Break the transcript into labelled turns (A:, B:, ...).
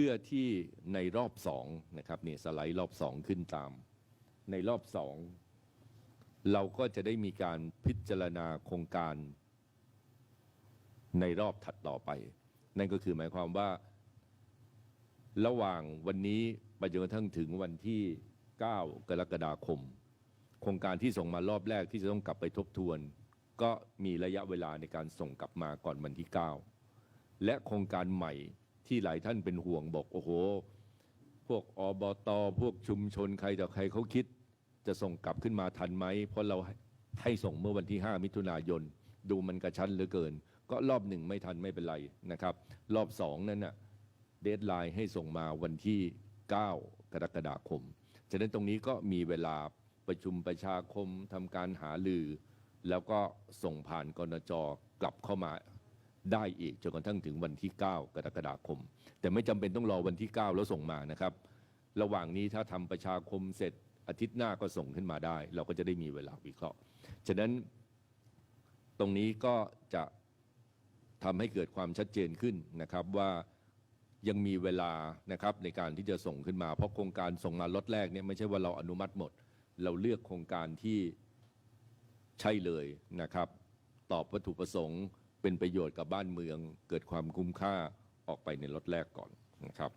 A: พื่อที่ในรอบสองนะครับเนี่ยสไลด์รอบสองขึ้นตาม ในรอบสองเราก็จะได้มีการพิจารณาโครงการ ในรอบถัดต่อไป นั่นก็คือหมายความว่า ระหว่างวันนี้ไปจนกระทั่งถึงวันที่ 9 กรกฎาคม โครงการที่ส่งมารอบแรกที่จะต้องกลับไปทบทวน ก็มีระยะเวลาในการส่งกลับมาก่อนวันที่ 9 และโครงการใหม่ ที่หลายท่านเป็นห่วงบอกโอ้โห พวกอบตพวกชุมชนใครต่อใครเขาคิด จะส่งกลับขึ้นมาทันไหม เพราะเราให้ส่งเมื่อวันที่ 5 มิถุนายน ดูมันกระชั้นเหลือเกิน ก็รอบหนึ่งไม่ทันไม่เป็นไรนะครับ รอบสองนั้นน่ะเดทไลน์ให้ส่งมาวันที่ 9 กรกฎาคม ฉะนั้นตรงนี้ก็มีเวลาประชุมประชาคมทำการหาลือ แล้วก็ส่งผ่านกนจกลับเข้ามา ได้อีกจนกระทั่งถึงวันที่ 9 กรกฎาคม แต่ไม่จำเป็นต้องรอวันที่ 9 แล้วส่งมานะครับ ระหว่างนี้ถ้าทำประชาคมเสร็จอาทิตย์หน้าก็ส่งขึ้นมาได้ เราก็จะได้มีเวลาวิเคราะห์ฉะนั้นตรงนี้ก็จะทำให้เกิดความชัดเจนขึ้นนะครับว่ายังมีเวลานะครับในการที่จะส่งขึ้นมา เพราะโครงการส่งมาล็อตแรกเนี่ยไม่ใช่ว่าเราอนุมัติหมด เราเลือกโครงการที่ใช่เลยนะครับ ตอบวัตถุประสงค์ เป็นประโยชน์กับบ้านเมือง เกิดความคุ้มค่าออกไปในล็อตแรกก่อนนะครับ